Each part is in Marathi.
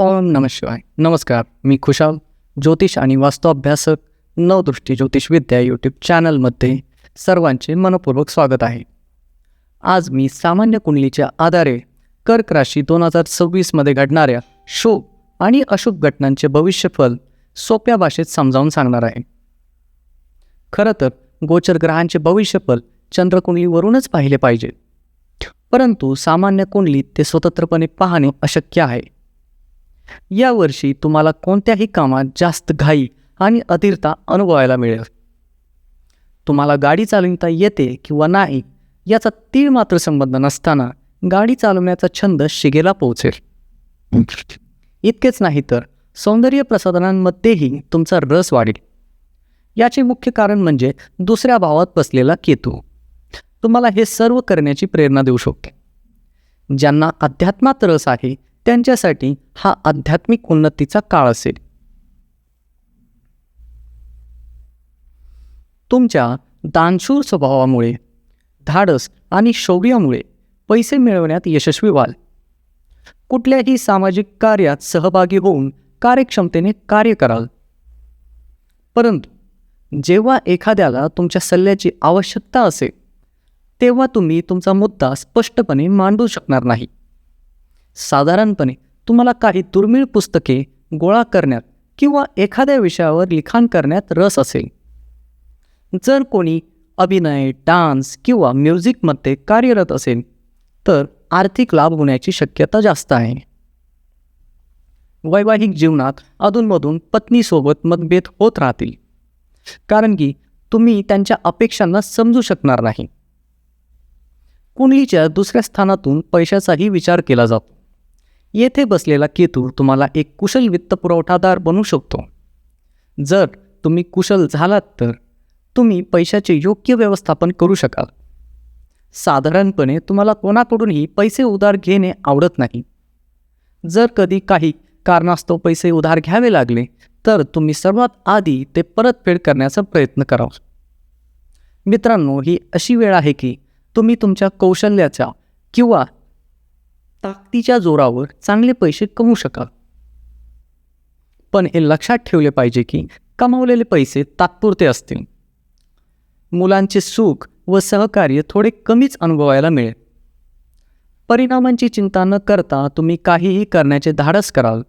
ओम नम शिवाय. नमस्कार मी खुशाल ज्योतिष आणि वास्तू अभ्यासक नवदृष्टी ज्योतिषविद्या यूट्यूब चॅनलमध्ये सर्वांचे मनपूर्वक स्वागत आहे. आज मी सामान्य कुंडलीच्या आधारे कर्क राशी दोन हजार सव्वीसमध्ये घडणाऱ्या शुभ आणि अशुभ घटनांचे भविष्यफल सोप्या भाषेत समजावून सांगणार आहे. खरं तर गोचर ग्रहांचे भविष्यफल चंद्रकुंडलीवरूनच पाहिले पाहिजे. परंतु सामान्य कुंडलीत ते स्वतंत्रपणे पाहणे अशक्य आहे. यावर्षी तुम्हाला कोणत्याही कामात जास्त घाई आणि अतिरता अनुभवायला मिळेल. तुम्हाला गाडी चालविता येते किंवा नाही याचा तीळ मात्र संबंध नसताना गाडी चालवण्याचा छंद शिगेला पोहोचेल. इतकेच नाही तर सौंदर्य प्रसाधनांमध्येही तुमचा रस वाढेल. याचे मुख्य कारण म्हणजे दुसऱ्या भावात बसलेला केतू. तुम्हाला हे सर्व करण्याची प्रेरणा देऊ शकते. ज्यांना अध्यात्मात रस आहे त्यांच्यासाठी हा आध्यात्मिक उन्नतीचा काळ असेल. तुमच्या दानशूर स्वभावामुळे धाडस आणि शौर्यामुळे पैसे मिळवण्यात यशस्वी व्हाल. कुठल्याही सामाजिक कार्यात सहभागी होऊन कार्यक्षमतेने कार्य कराल. परंतु जेव्हा एखाद्याला तुमच्या सल्ल्याची आवश्यकता असेल तेव्हा तुम्ही तुमचा मुद्दा स्पष्टपणे मांडू शकणार नाही. साधारणपणे तुम्हाला काही दुर्मिळ पुस्तके गोळा करण्यात किंवा एखाद्या विषयावर लिखाण करण्यात रस असेल. जर कोणी अभिनय डान्स किंवा म्युझिकमध्ये कार्यरत असेल तर आर्थिक लाभ होण्याची शक्यता जास्त आहे. वैवाहिक जीवनात अधूनमधून पत्नीसोबत मतभेद होत राहतील. कारण की तुम्ही त्यांच्या अपेक्षांना समजू शकणार नाही. कुंडलीच्या दुसऱ्या स्थानातून पैशाचाही विचार केला जातो. येथे बसलेला केतू तुम्हाला एक कुशल वित्तपुरवठादार बनू शकतो. जर तुम्ही कुशल झालात तर तुम्ही पैशाचे योग्य व्यवस्थापन करू शकाल. साधारणपणे तुम्हाला कोणाकडूनही पैसे उधार घेणे आवडत नाही. जर कधी काही कारणास्तव पैसे उधार घ्यावे लागले तर तुम्ही सर्वात आधी ते परतफेड करण्याचा प्रयत्न करा मित्रांनो ही अशी वेळ आहे की तुम्ही तुमच्या कौशल्याच्या किंवा ताकदीच्या जोरावर चांगले पैसे कमवू शकाल. पण हे लक्षात ठेवले पाहिजे की कमावलेले पैसे तात्पुरते असतील. मुलांचे सुख व सहकार्य थोडे कमीच अनुभवायला मिळेल. परिणामांची चिंता न करता तुम्ही काहीही करण्याचे धाडस कराल.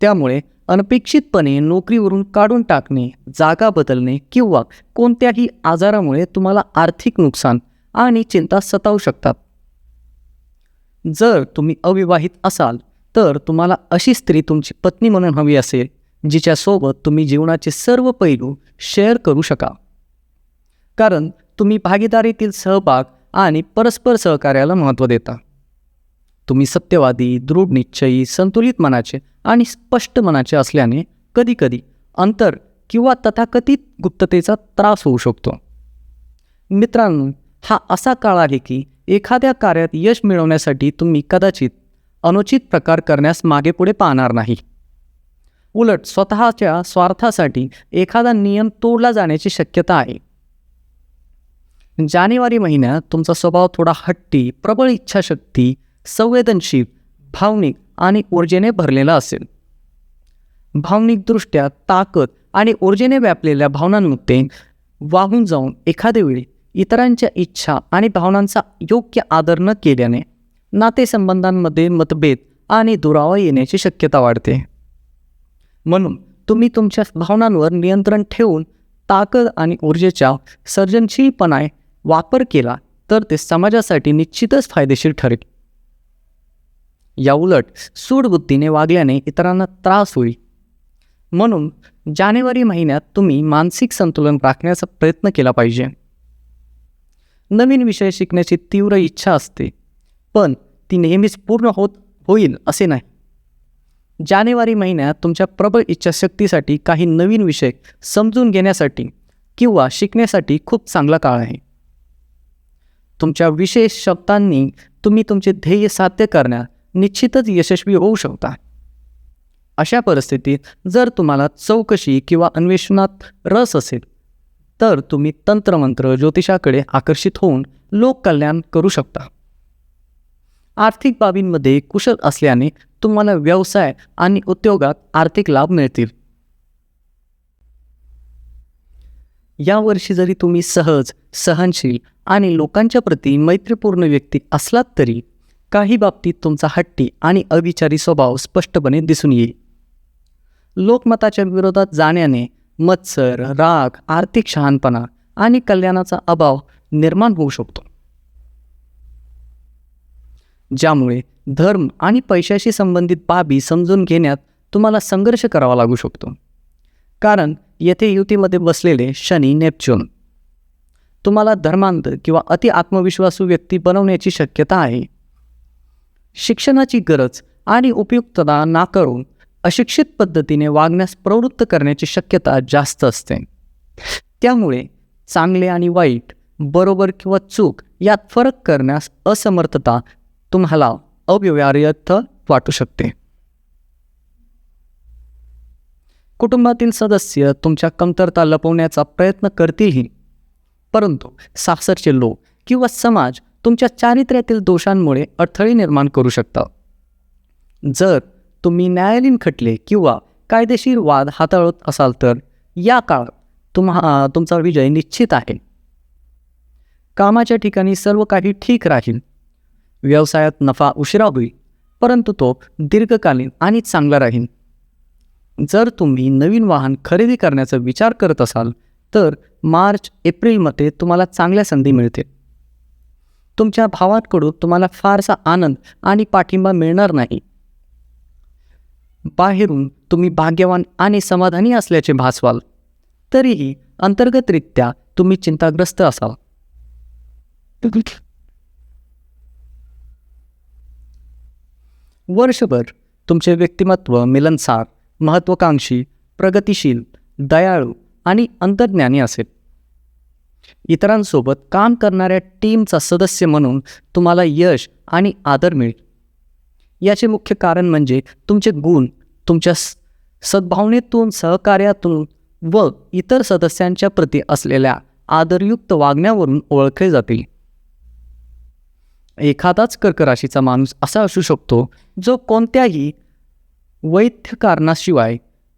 त्यामुळे अनपेक्षितपणे नोकरीवरून काढून टाकणे जागा बदलणे किंवा कोणत्याही आजारामुळे तुम्हाला आर्थिक नुकसान आणि चिंता सतावू शकतात. जर तुम्ही अविवाहित असाल तर तुम्हाला अशी स्त्री तुमची पत्नी म्हणून हवी असेल जिच्यासोबत तुम्ही जीवनाचे सर्व पैलू शेअर करू शका कारण तुम्ही भागीदारीतील सहभाग आणि परस्पर सहकार्याला महत्त्व देता. तुम्ही सत्यवादी दृढ निश्चयी संतुलित मनाचे आणि स्पष्ट मनाचे असल्याने कधीकधी अंतर किंवा तथाकथित गुप्ततेचा त्रास होऊ शकतो. मित्रांनो हा असा काळ आहे की एखाद्या कार्यात यश मिळवण्यासाठी तुम्ही कदाचित अनुचित प्रकार करण्यास मागे पुढे पाहणार नाही. उलट स्वतःच्या स्वार्थासाठी एखादा नियम तोडला जाण्याची शक्यता आहे. जानेवारी महिन्यात तुमचा स्वभाव थोडा हट्टी प्रबळ इच्छाशक्ती संवेदनशील भावनिक आणि ऊर्जेने भरलेला असेल. भावनिकदृष्ट्या ताकद आणि ऊर्जेने व्यापलेल्या भावनांमध्ये वाहून जाऊन एखाद्या वेळी इतरांच्या इच्छा आणि भावनांचा योग्य आदर न केल्याने नातेसंबंधांमध्ये मतभेद आणि दुरावा येण्याची शक्यता वाढते. म्हणून तुम्ही तुमच्या भावनांवर नियंत्रण ठेवून ताकद आणि ऊर्जेच्या सर्जनशीलपणाने वापर केला तर ते समाजासाठी निश्चितच फायदेशीर ठरेल. याउलट सूडबुद्धीने वागल्याने इतरांना त्रास होईल. म्हणून जानेवारी महिन्यात तुम्ही मानसिक संतुलन राखण्याचा प्रयत्न केला पाहिजे. नवीन विषय शिकण्याची तीव्र इच्छा असते. पण ती नेहमीच पूर्ण होत होईल असे नाही. जानेवारी महिन्यात तुमच्या प्रबळ इच्छाशक्तीसाठी काही नवीन विषय समजून घेण्यासाठी किंवा शिकण्यासाठी खूप चांगला काळ आहे. तुमच्या विशेष शब्दांनी तुम्ही तुमचे ध्येय साध्य करण्यात निश्चितच यशस्वी होऊ शकता. अशा परिस्थितीत जर तुम्हाला चौकशी किंवा अन्वेषणात रस असेल तर तुम्ही तंत्रमंत्र ज्योतिषाकडे आकर्षित होऊन लोककल्याण करू शकता. आर्थिक बाबींमध्ये कुशल असल्याने तुम्हाला व्यवसाय आणि उद्योगात आर्थिक लाभ मिळतील. यावर्षी जरी तुम्ही सहज सहनशील आणि लोकांच्या प्रती मैत्रीपूर्ण व्यक्ती असलात तरी काही बाबतीत तुमचा हट्टी आणि अविचारी स्वभाव स्पष्टपणे दिसून येईल. लोकमताच्या विरोधात जाण्याने मत्सर राग आर्थिक शहाणपणा आणि कल्याणाचा अभाव निर्माण होऊ शकतो. ज्यामुळे धर्म आणि पैशाशी संबंधित बाबी समजून घेण्यात तुम्हाला संघर्ष करावा लागू शकतो. कारण येथे युतीमध्ये बसलेले शनी नेपच्यून. तुम्हाला धर्मांध किंवा अति आत्मविश्वासू व्यक्ती बनवण्याची शक्यता आहे. शिक्षणाची गरज आणि उपयुक्तता नाकारून अशिक्षित पद्धतीने वागण्यास प्रवृत्त करण्याची शक्यता जास्त असते. त्यामुळे चांगले आणि वाईट बरोबर किंवा चूक यात फरक करण्यास असमर्थता तुम्हाला अव्यवहार्यथ वाटू शकते. कुटुंबातील सदस्य तुमच्या कमतरता लपवण्याचा प्रयत्न करतीलही. परंतु सासरचे लोक किंवा समाज तुमच्या चारित्र्यातील दोषांमुळे अडथळे निर्माण करू शकतात. जर तुम्ही न्यायालयीन खटले किंवा कायदेशीर वाद हाताळत असाल तर या काळात तुम्हा तुमचा विजय निश्चित आहे. कामाच्या ठिकाणी सर्व काही ठीक राहील. व्यवसायात नफा उशिरा होईल परंतु तो दीर्घकालीन आणि चांगला राहील. जर तुम्ही नवीन वाहन खरेदी करण्याचा विचार करत असाल तर मार्च एप्रिलमध्ये तुम्हाला चांगल्या संधी मिळतील. तुमच्या भावांकडून तुम्हाला फारसा आनंद आणि पाठिंबा मिळणार नाही. बाहेरून तुम्ही भाग्यवान आणि समाधानी असल्याचे भासवाल. तरीही अंतर्गतरित्या तुम्ही चिंताग्रस्त असाल. वर्षभर तुमचे व्यक्तिमत्व मिलनसार महत्त्वाकांक्षी प्रगतिशील दयाळू आणि अंतर्ज्ञानी असेल. इतरांसोबत काम करणाऱ्या टीमचा सदस्य म्हणून तुम्हाला यश आणि आदर मिळेल. याचे मुख्य कारण म्हणजे तुमचे गुण तुमच्या सद्भावनेतून सहकार्यातून व इतर सदस्यांच्या प्रती असलेल्या आदरयुक्त वागण्यावरून ओळखले जातील. एखादाच कर्क राशीचा माणूस असा असू शकतो जो कोणत्याही वैध कारणाशिवाय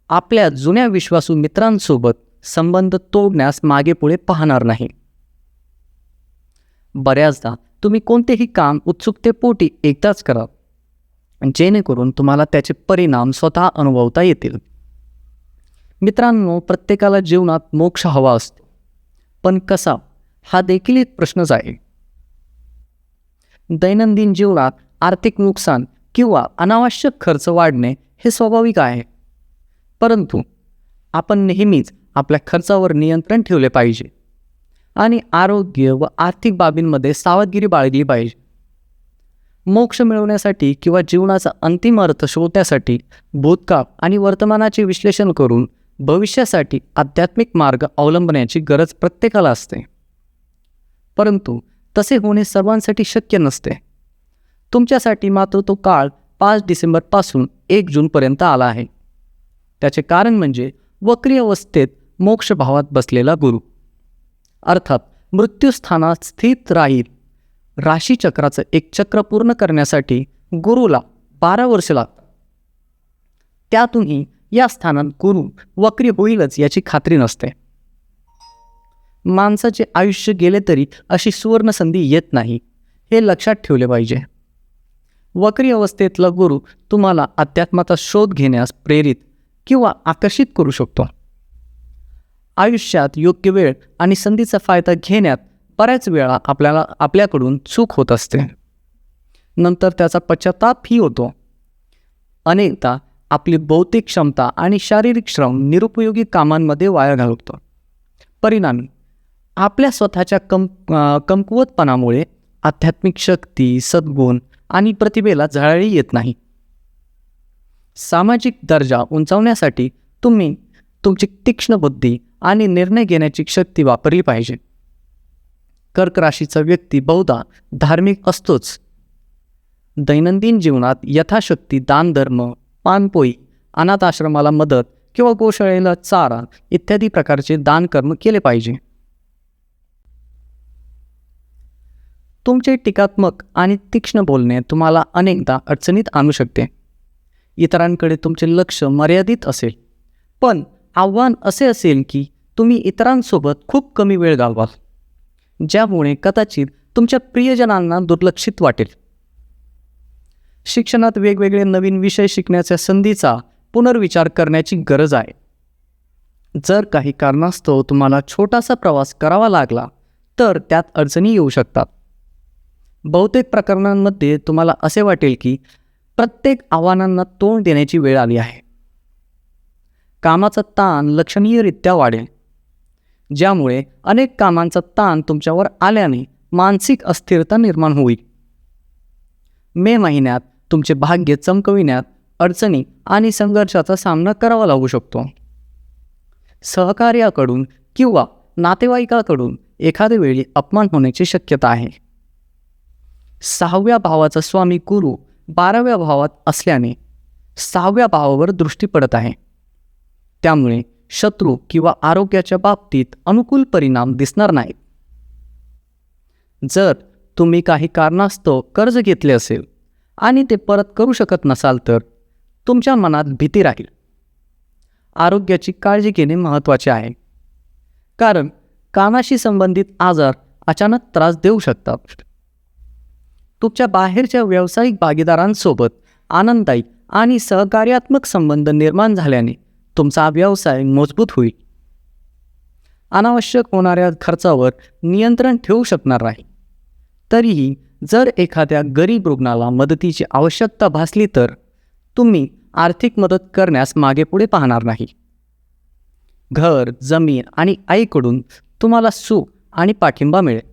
आपल्या जुन्या विश्वासू मित्रांसोबत संबंध तोडण्यास मागेपुढे पाहणार नाही. बऱ्याचदा तुम्ही कोणतेही काम उत्सुकतेपोटी एकदाच करा. जेणेकरून तुम्हाला त्याचे परिणाम स्वतः अनुभवता येतील. मित्रांनो प्रत्येकाला जीवनात मोक्ष हवा असतो. पण कसा? हा देखील एक प्रश्नच आहे. दैनंदिन जीवनात आर्थिक नुकसान किंवा अनावश्यक खर्च वाढणे हे स्वाभाविक आहे. परंतु आपण नेहमीच आपल्या खर्चावर नियंत्रण ठेवले पाहिजे. आणि आरोग्य व आर्थिक बाबींमध्ये सावधगिरी बाळगली पाहिजे. मोक्ष मिळवण्यासाठी किंवा जीवनाचा अंतिम अर्थ शोधण्यासाठी भूतकाळ आणि वर्तमानाचे विश्लेषण करून भविष्यासाठी आध्यात्मिक मार्ग अवलंबण्याची गरज प्रत्येकाला असते. परंतु तसे होणे सर्वांसाठी शक्य नसते. तुमच्यासाठी मात्र तो काळ पाच डिसेंबरपासून एक जूनपर्यंत आला आहे. त्याचे कारण म्हणजे वक्री अवस्थेत मोक्षभावात बसलेला गुरु. अर्थात मृत्यूस्थानात स्थित राहील राशीचक्राचं एक चक्र पूर्ण करण्यासाठी गुरुला बारा वर्ष लागतात. त्यातूनही या स्थानात गुरु वक्री होईलच याची खात्री नसते. माणसाचे आयुष्य गेले तरी अशी सुवर्ण संधी येत नाही हे लक्षात ठेवले पाहिजे. वक्री अवस्थेतला गुरु तुम्हाला अध्यात्माचा शोध घेण्यास प्रेरित किंवा आकर्षित करू शकतो. आयुष्यात योग्य वेळ आणि संधीचा फायदा घेण्यात बऱ्याच वेळा आपल्याला आपल्याकडून चूक होत असते. नंतर त्याचा पश्चातापही होतो. अनेकदा आपली बौद्धिक क्षमता आणि शारीरिक श्रम निरुपयोगी कामांमध्ये वाया घालवतो. परिणामी आपल्या स्वतःच्या कम कमकुवतपणामुळे आध्यात्मिक शक्ती सद्गुण आणि प्रतिभेला झळाळी येत नाही. सामाजिक दर्जा उंचावण्यासाठी तुम्ही तुमची तीक्ष्ण बुद्धी आणि निर्णय घेण्याची शक्ती वापरली पाहिजे. कर्क राशीचा व्यक्ती बहुधा धार्मिक असतोच. दैनंदिन जीवनात यथाशक्ती दानधर्म पानपोई अनाथ आश्रमाला मदत किंवा गोशाळेला चारा इत्यादी प्रकारचे दानकर्म केले पाहिजे. तुमचे टीकात्मक आणि तीक्ष्ण बोलणे तुम्हाला अनेकदा अडचणीत आणू शकते. इतरांकडे तुमचे लक्ष मर्यादित असेल. पण आव्हान असे असेल की तुम्ही इतरांसोबत खूप कमी वेळ घालवाल. ज्यामुळे कदाचित तुमच्या प्रियजनांना दुर्लक्षित वाटेल. शिक्षणात वेगवेगळे नवीन विषय शिकण्याच्या संधीचा पुनर्विचार करण्याची गरज आहे. जर काही कारणास्तव तुम्हाला छोटासा प्रवास करावा लागला तर त्यात अडचणी येऊ शकतात. बहुतेक प्रकरणांमध्ये तुम्हाला असे वाटेल की प्रत्येक आव्हानांना तोंड देण्याची वेळ आली आहे. कामाचा ताण लक्षणीयरित्या वाढेल. ज्यामुळे अनेक कामांचा ताण तुमच्यावर आल्याने मानसिक अस्थिरता निर्माण होईल. मे महिन्यात तुमचे भाग्य चमकविण्यात अडचणी आणि संघर्षाचा सामना करावा लागू शकतो. सहकार्याकडून किंवा नातेवाईकाकडून एखाद्या वेळी अपमान होण्याची शक्यता आहे. सहाव्या भावाचा स्वामी गुरु बाराव्या भावात असल्याने सहाव्या भावावर दृष्टी पडत आहे. त्यामुळे शत्रू किंवा आरोग्याच्या बाबतीत अनुकूल परिणाम दिसणार नाहीत. जर तुम्ही काही कारणास्तव कर्ज घेतले असेल आणि ते परत करू शकत नसाल तर तुमच्या मनात भीती राहील. आरोग्याची काळजी घेणे महत्त्वाचे आहे. कारण कानाशी संबंधित आजार अचानक त्रास देऊ शकतात. तुमच्या बाहेरच्या व्यावसायिक भागीदारांसोबत आनंददायी आणि सहकार्यात्मक संबंध निर्माण झाल्याने तुमचा व्यवसाय मजबूत होईल. अनावश्यक होणाऱ्या खर्चावर नियंत्रण ठेवू शकणार नाही. तरीही जर एखाद्या गरीब रुग्णाला मदतीची आवश्यकता भासली तर तुम्ही आर्थिक मदत करण्यास मागे पुढे पाहणार नाही. घर जमीन आणि आईकडून तुम्हाला सुख आणि पाठिंबा मिळेल.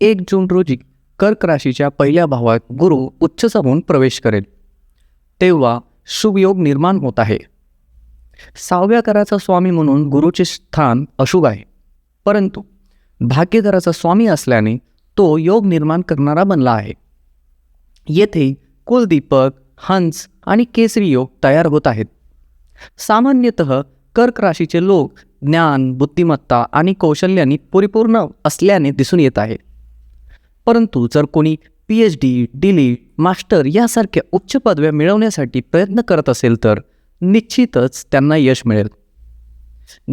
एक जून रोजी कर्क राशीच्या पहिल्या भावात गुरु उच्च होऊन प्रवेश करेल. तेव्हा शुभयोग निर्माण होत आहे. सहाव्या कराचा स्वामी म्हणून गुरुचे स्थान अशुभ आहे. परंतु भाग्यकराचा स्वामी असल्याने तो योग निर्माण करणारा बनला आहे. येथे कुलदीपक हंस आणि केसरी योग तयार होत आहेत. सामान्यतः कर्क राशीचे लोक ज्ञान बुद्धिमत्ता आणि कौशल्याने परिपूर्ण असल्याने दिसून येत आहे. परंतु जर कोणी P H D DLitt master यासारख्या उच्च पदव्या मिळवण्यासाठी प्रयत्न करत असेल तर निश्चितच त्यांना यश मिळेल.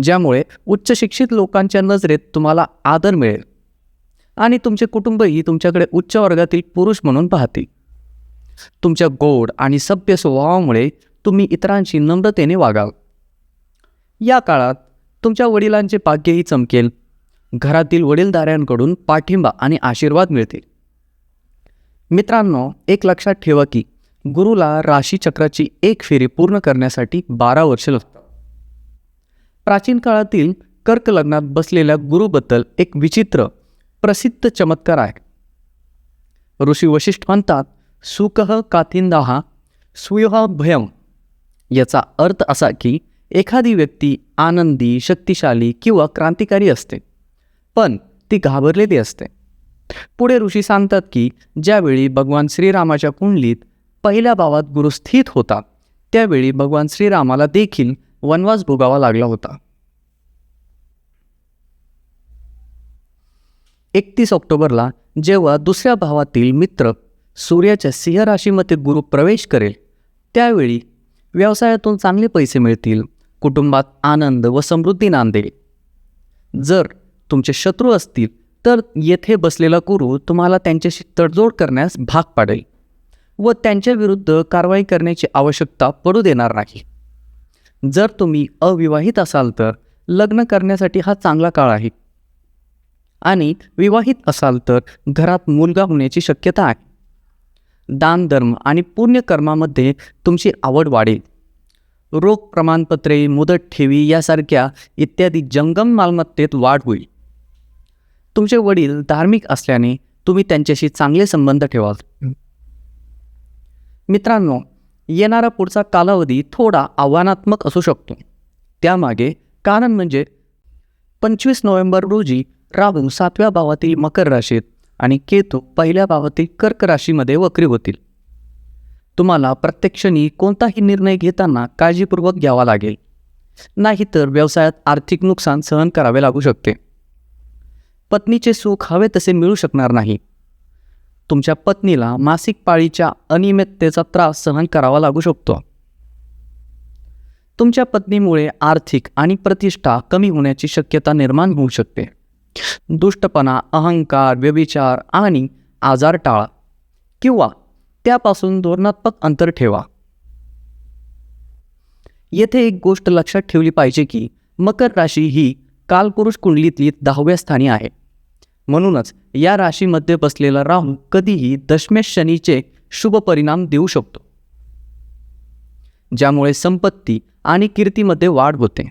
ज्यामुळे उच्च शिक्षित लोकांच्या नजरेत तुम्हाला आदर मिळेल. आणि तुमचे कुटुंबही तुमच्याकडे उच्च वर्गातील पुरुष म्हणून पाहतील. तुमच्या गोड आणि सभ्य स्वभावामुळे तुम्ही इतरांशी नम्रतेने वागाल. या काळात तुमच्या वडिलांचे भाग्यही चमकेल. घरातील वडीलधाऱ्यांकडून पाठिंबा आणि आशीर्वाद मिळतील. मित्रांनो एक लक्षात ठेवा की गुरुला राशीचक्राची एक फेरी पूर्ण करण्यासाठी बारा वर्ष लागतात. प्राचीन काळातील कर्क लग्नात बसलेल्या गुरुबद्दल एक विचित्र प्रसिद्ध चमत्कार आहे. ऋषी वशिष्ठ म्हणतात सुकह काथिंदाहा सुयोहा भयम. याचा अर्थ असा की एखादी व्यक्ती आनंदी शक्तिशाली किंवा क्रांतिकारी असते. पण ती घाबरलेली असते. पुढे ऋषी सांगतात की ज्यावेळी भगवान श्रीरामाच्या कुंडलीत पहिल्या भावात गुरु स्थित होता त्यावेळी भगवान श्रीरामाला देखील वनवास भोगावा लागला होता. एकतीस ऑक्टोबरला जेव्हा दुसऱ्या भावातील मित्र सूर्याच्या सिंह राशीमध्ये गुरु प्रवेश करेल त्यावेळी व्यवसायातून चांगले पैसे मिळतील कुटुंबात आनंद व समृद्धी नांदेल. जर तुमचे शत्रू असतील तर येथे बसलेला गुरु तुम्हाला त्यांच्याशी तडजोड करण्यास भाग पाडेल व त्यांच्या विरुद्ध कारवाई करण्याची आवश्यकता पडू देणार नाही. जर तुम्ही अविवाहित असाल तर लग्न करण्यासाठी हा चांगला काळ आहे. आणि विवाहित असाल तर घरात मुलगा होण्याची शक्यता आहे. दानधर्म आणि पुण्यकर्मामध्ये तुमची आवड वाढेल. रोख प्रमाणपत्रे मुदत ठेवी यासारख्या इत्यादी जंगम मालमत्तेत वाढ होईल. तुमचे वडील धार्मिक असल्याने तुम्ही त्यांच्याशी चांगले संबंध ठेवाल. मित्रांनो येणारा पुढचा कालावधी थोडा आव्हानात्मक असू शकतो. त्यामागे कारण म्हणजे पंचवीस नोव्हेंबर रोजी राहू सातव्या भावातील मकर राशीत आणि केतू पहिल्या भावातील कर्क राशीमध्ये वक्री होतील. तुम्हाला प्रत्यक्षणी कोणताही निर्णय घेताना काळजीपूर्वक घ्यावा लागेल. नाहीतर व्यवसायात आर्थिक नुकसान सहन करावे लागू शकते. पत्नीचे सुख हवे तसे मिळू शकणार नाही. तुमच्या पत्नीला मासिक पाळीच्या अनियमिततेचा त्रास सहन करावा लागू शकतो. तुमच्या पत्नीमुळे आर्थिक आणि प्रतिष्ठा कमी होण्याची शक्यता निर्माण होऊ शकते. दुष्टपणा अहंकार व्यभिचार आणि आजार टाळा किंवा त्यापासून धोरणात्मक अंतर ठेवा. येथे एक गोष्ट लक्षात ठेवली पाहिजे की मकर राशी ही कालपुरुष कुंडलीतली दहाव्या स्थानी आहे. म्हणूनच या राशीमध्ये बसलेला राहू कधीही दशमेश शनीचे शुभ परिणाम देऊ शकतो. ज्यामुळे संपत्ती आणि कीर्तीमध्ये वाढ होते.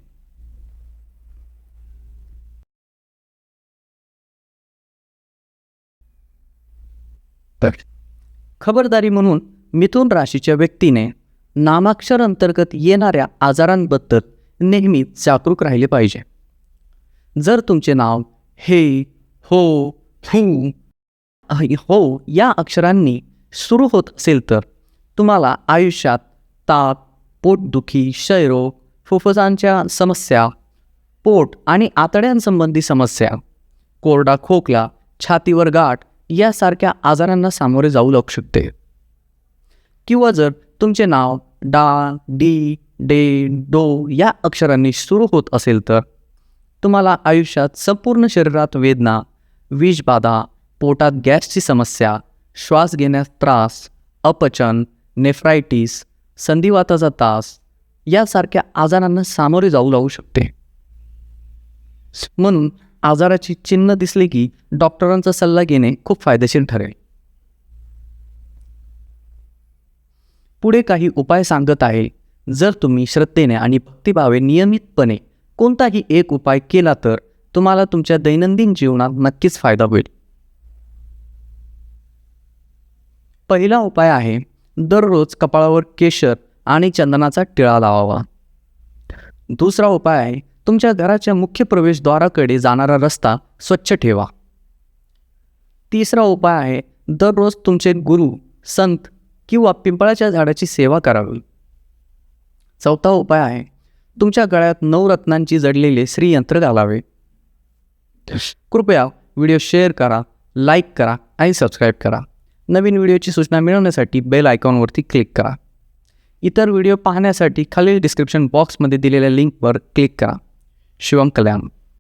खबरदारी म्हणून मिथुन राशीच्या व्यक्तीने नामाक्षर अंतर्गत येणाऱ्या आजारांबद्दल नेहमीच जागरूक राहिले पाहिजे. जर तुमचे नाव हे हो हू हो या अक्षरांनी सुरू होत असेल तर तुम्हाला आयुष्यात ताप पोटदुखी क्षयरोग फुफ्फुसांच्या समस्या पोट आणि आतड्यांसंबंधी समस्या कोरडा खोकला छातीवर गाठ यासारख्या आजारांना सामोरे जाऊ लागू शकते. किंवा जर तुमचे नाव डा डी डे डो या अक्षरांनी सुरू होत असेल तर तुम्हाला आयुष्यात संपूर्ण शरीरात वेदना विषबाधा पोटात गॅसची समस्या श्वास घेण्यास त्रास अपचन नेफ्रायटीस संधिवाताचा तास यासारख्या आजारांना सामोरे जाऊ लागू शकते. म्हणून आजाराची चिन्ह दिसली की डॉक्टरांचा सल्ला घेणे खूप फायदेशीर ठरेल. पुढे काही उपाय सांगत आहे. जर तुम्ही श्रद्धेने आणि भक्तिभावे नियमितपणे कोणताही एक उपाय केला तर तुम्हाला तुमच्या दैनंदिन जीवनात नक्कीच फायदा होईल. पहिला उपाय आहे दररोज कपाळावर केशर आणि चंदनाचा टिळा लावावा. दुसरा उपाय आहे तुमच्या घराच्या मुख्य प्रवेशद्वाराकडे जाणारा रस्ता स्वच्छ ठेवा. तिसरा उपाय आहे दररोज तुमचे गुरु संत किंवा पिंपळाच्या झाडाची सेवा करावी. चौथा उपाय आहे तुमच्या गळ्यात नऊ रत्नांची जडलेले श्रीयंत्र घालावे. कृपया व्हिडिओ शेअर करा लाईक करा आणि सबस्क्राईब करा. नवीन व्हिडिओची सूचना मिळवण्यासाठी बेल आयकॉनवरती क्लिक करा. इतर व्हिडिओ पाहण्यासाठी खालील डिस्क्रिप्शन बॉक्समध्ये दिलेल्या लिंकवर क्लिक करा. शिवम कल्याण.